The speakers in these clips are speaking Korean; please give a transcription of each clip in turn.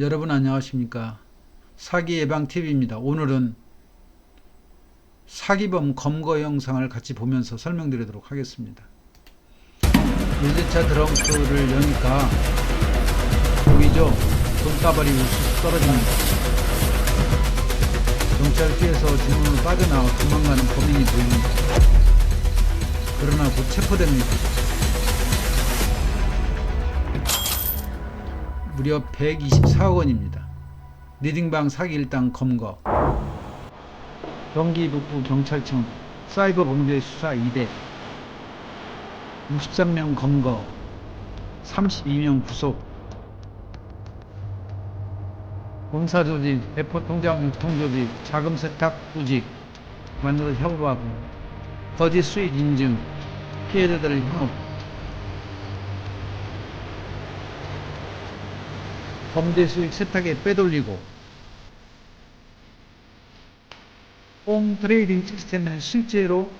여러분 안녕하십니까 사기 예방 TV입니다. 오늘은 사기범 검거 영상을 같이 보면서 설명드리도록 하겠습니다. 유세차 드렁크를 여니까 보이죠? 돈다발이 우수수 떨어집니다. 경찰 피해서 주문을 빠져나와 도망가는 범인이 보입니다. 그러나 곧 체포됩니다. 무려 124억 원입니다. 리딩방 사기 일당 검거. 경기 북부 경찰청 사이버 범죄 수사 2대. 63명 검거. 32명 구속. 공사 조직, 대포 통장 유통 조직, 자금 세탁 조직 만들어 협업하고 거짓 수익 인증 피해자들의 협업 범죄 수익 세탁에 빼돌리고 홈 트레이딩 시스템은 실제로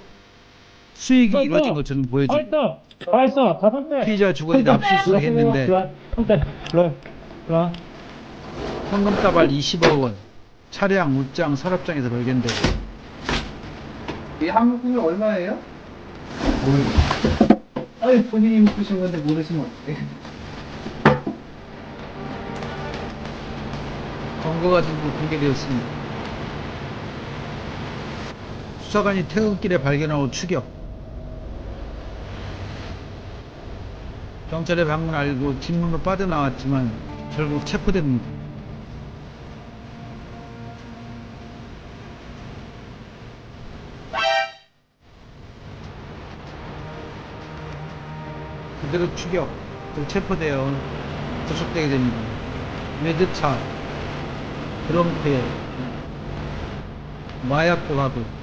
수익이 어, 이루어진 어. 것처럼 보여집니다. 알았어. 알았어. 다 샀네. 피의자 주거지 압수수색 했는데 형들, 일로 와. 현금 다발 20억 원, 차량, 옷장, 서랍장에서 발견되고 이 한국이 얼마예요? 모르겠어요. 아니 본인이 묶으신 건데 모르시면 어떡해. 검거가 전부 공개되었습니다. 수사관이 퇴근길에 발견하고 추격. 경찰의 방문 알고 뒷문으로 빠져나왔지만 결국 체포됩니다. 그대로 추격, 또 체포되어 구속되게 됩니다. 매드차, 드럼패, 마약도 하고